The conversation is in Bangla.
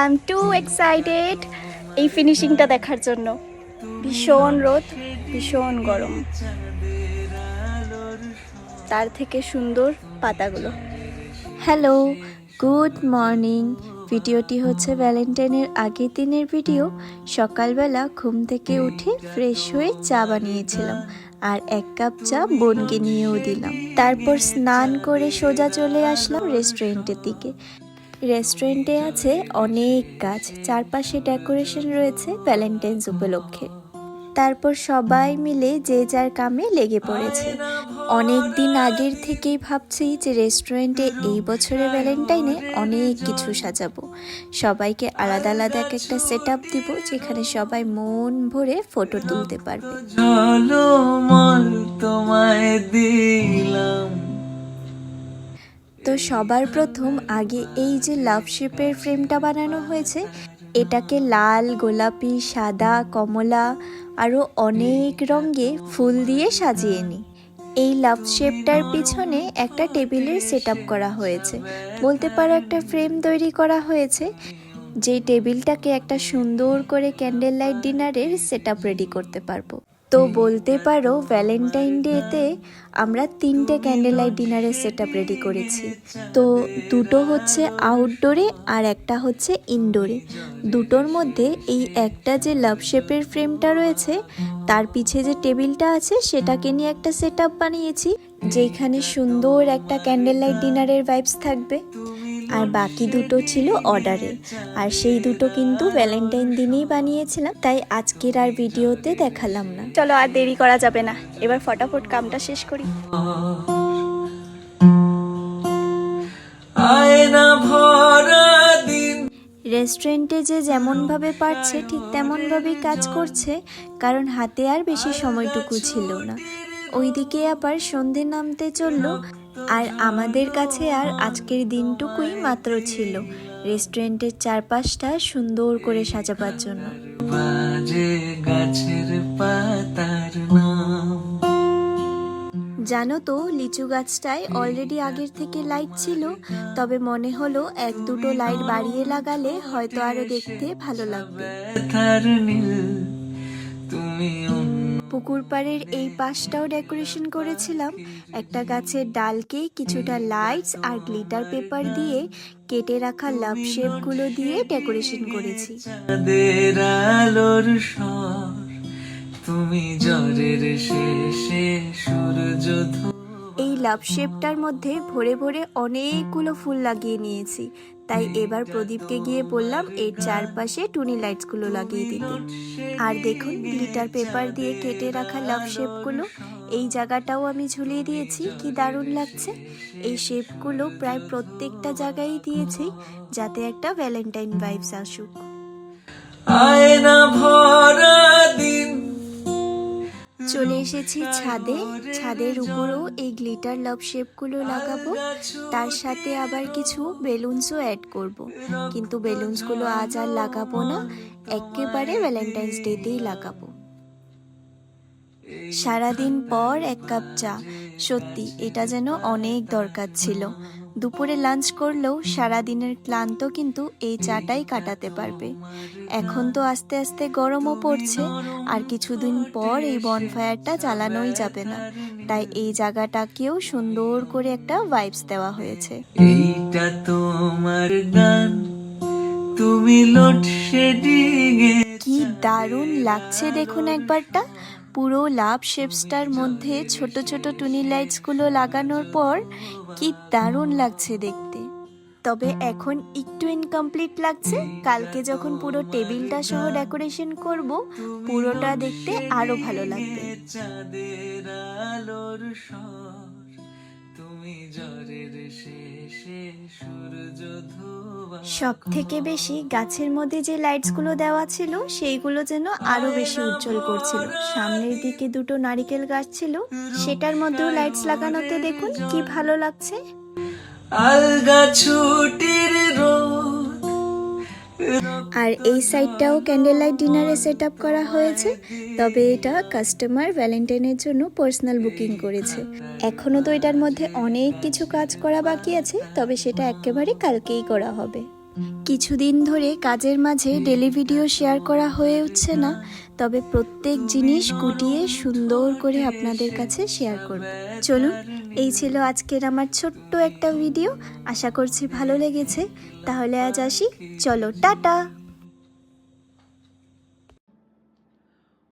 আই এম টু এক্সাইটেড এই ফিনিশিংটা দেখার জন্য। ভীষণ রোদ, ভীষণ গরম। তার থেকে সুন্দর পাতাগুলো। হ্যালো গুড মর্নিং ভিডিওটি হচ্ছে ভ্যালেন্টাইনের আগের দিনের ভিডিও সকালবেলা ঘুম থেকে উঠে ফ্রেশ হয়ে চা বানিয়েছিলাম আর এক কাপ চা বোনকে নিয়েও দিলাম। তারপর স্নান করে সোজা চলে আসলাম রেস্টুরেন্টের দিকে। রেস্টুরেন্টে আছে অনেক গাছ। চারপাশে ডেকোরেশন রয়েছে ভ্যালেন্টাইন্স উপলক্ষে। তারপর সবাই মিলে যে যার কামে লেগে পড়েছে। অনেক দিন আগের থেকেই ভাবছি যে রেস্টুরেন্টে এই বছরে ভ্যালেন্টাইনে অনেক কিছু সাজাবো। সবাইকে আলাদা আলাদা এক একটা সেট আপ দিব, যেখানে সবাই মন ভরে ফটো তুলতে পারবে। তোমায় দিলাম। তো সবার প্রথম আগে এই যে লাভ শেপের ফ্রেমটা বানানো হয়েছে, এটাকে লাল, গোলাপি, সাদা, কমলা আরও অনেক রঙে ফুল দিয়ে সাজিয়ে নিই এই লাভ শেপটার পিছনে একটা টেবিলের সেট করা হয়েছে। বলতে পারো একটা ফ্রেম তৈরি করা হয়েছে যে টেবিলটাকে একটা সুন্দর করে ক্যান্ডেল লাইট ডিনারের সেট রেডি করতে পারব। তো বলতে পারো ভ্যালেন্টাইন ডেতে আমরা তিনটে ক্যান্ডেল লাইট ডিনারের সেট আপ রেডি করেছি। তো দুটো হচ্ছে আউটডোরে আর একটা হচ্ছে ইনডোরে দুটোর মধ্যে এই একটা যে লাভ শেপের ফ্রেমটা রয়েছে, তার পিছে যে টেবিলটা আছে, সেটাকে নিয়ে একটা সেট বানিয়েছি যেখানে সুন্দর একটা ক্যান্ডেল লাইট ডিনারের ভাইবস থাকবে। আর বাকি দুটো ছিল অর্ডারে। আর সেই দুটো কিন্তু ভ্যালেন্টাইন দিনেই বানিয়েছিলাম তাই আজকের আর ভিডিওতে দেখালাম না। চলো আর দেরি করা যাবে না এবার ফটাফট কামটা শেষ করি। আয়না ভরা রেস্টুরেন্টে যে যেমনভাবে পারছে ঠিক তেমনভাবেই কাজ করছে কারণ হাতে আর বেশি সময়টুকু ছিল না। ওইদিকে আবার সন্ধে নামতে চলল আর আমাদের কাছে আর আজকের দিনটুকুই মাত্র ছিল রেস্টুরেন্টের চারপাশটা সুন্দর করে সাজাবার জন্য। জানো তো লিচু গাছটায় অলরেডি আগের থেকে লাইট ছিল তবে মনে হলো এক দুটো লাইট বাড়িয়ে লাগালে হয়তো আরও দেখতে ভালো লাগবে। তুমি পুকুর পাড়ের এই পাশটাও ডেকোরেশন করেছিলাম। একটা গাছের ডালকে কিছুটা লাইটস আর গ্লিটার পেপার দিয়ে কেটে রাখা লাভ শেপগুলো দিয়ে ডেকোরেশন করেছি। তুমি জ্বরের শেষে সূর্য এই লাভ শেপটার মধ্যে ভরে ভরে অনেকগুলো ফুল লাগিয়ে নিয়েছি। তাই এবার প্রদীপকে গিয়ে বললাম এর চারপাশে টুনি লাইটসগুলো লাগিয়ে দিতে। আর দেখুন গ্লিটার পেপার দিয়ে কেটে রাখা লাভ শেপগুলো। এই জায়গাটাও আমি ঝুলিয়ে দিয়েছি কি দারুণ লাগছে। এই শেপগুলো প্রায় প্রত্যেকটা জায়গায় দিয়েছি যাতে একটা ভ্যালেন্টাইন ভাইবস আসুক। আয়না ভরা চলে এসেছি ছাদে। ছাদের উপরেও এই গ্লিটার লাভ শেপগুলো লাগাবো। তার সাথে আবার কিছু বেলুনসও অ্যাড করব। কিন্তু বেলুনসগুলো আজ আর লাগাবো না। একেবারে ভ্যালেন্টাইন্স ডেতেই লাগাবো। সারাদিন পর এক কাপ চা। সত্যি এটা যেন অনেক দরকার ছিল। দুপুরে লাঞ্চ করলেও সারাদিনের ক্লান্ত কিন্তু এই চাটাই কাটাতে পারবে। এখন তো আস্তে আস্তে গরমও পড়ছে আর কিছুদিন পর এই বনফায়ারটা চালানোই যাবে না। তাই এই জায়গাটাকেও সুন্দর করে একটা ভাইবস দেওয়া হয়েছে। এইটা তোমার গান তুমি কি দারুণ লাগছে দেখুন একবারটা। পুরো লাভ শেপসটার মধ্যে ছোট ছোট টুনি লাইটসগুলো লাগানোর পর কি দারুণ লাগছে দেখতে। তবে এখন একটু ইনকমপ্লিট লাগছে। কালকে যখন পুরো টেবিলটা সহ ডেকোরেশন করব, পুরোটা দেখতে আরও ভালো লাগবে। তুমি জ্বরের শেষে সূর্য সব থেকে বেশি গাছের মধ্যে যে লাইটসগুলো দেওয়া ছিল সেইগুলো যেন আরও বেশি উজ্জ্বল করছিল। সামনের দিকে দুটো নারিকেল গাছ ছিল সেটার মধ্যেও লাইটস লাগানোতে দেখুন কি ভালো লাগছে। আলগা ছুটির রোদ আর এই সাইডটাও ক্যান্ডেল লাইট ডিনারে সেট আপ করা হয়েছে, তবে এটা কাস্টমার ভ্যালেন্টাইনের জন্য পার্সোনাল বুকিং করেছে। এখনও তো এটার মধ্যে অনেক কিছু কাজ করা বাকি আছে, তবে সেটা একেবারে কালকেই করা হবে। কিছুদিন ধরে কাজের মাঝে ডেলি ভিডিও শেয়ার করা হয়ে উঠছে না তবে প্রত্যেক জিনিস গুটিয়ে সুন্দর করে আপনাদের কাছে শেয়ার করব। চলুন, এই ছিল আজকের আমার ছোট্ট একটা ভিডিও আশা করছি ভালো লেগেছে। তাহলে আজ আসি। চলো, টাটা!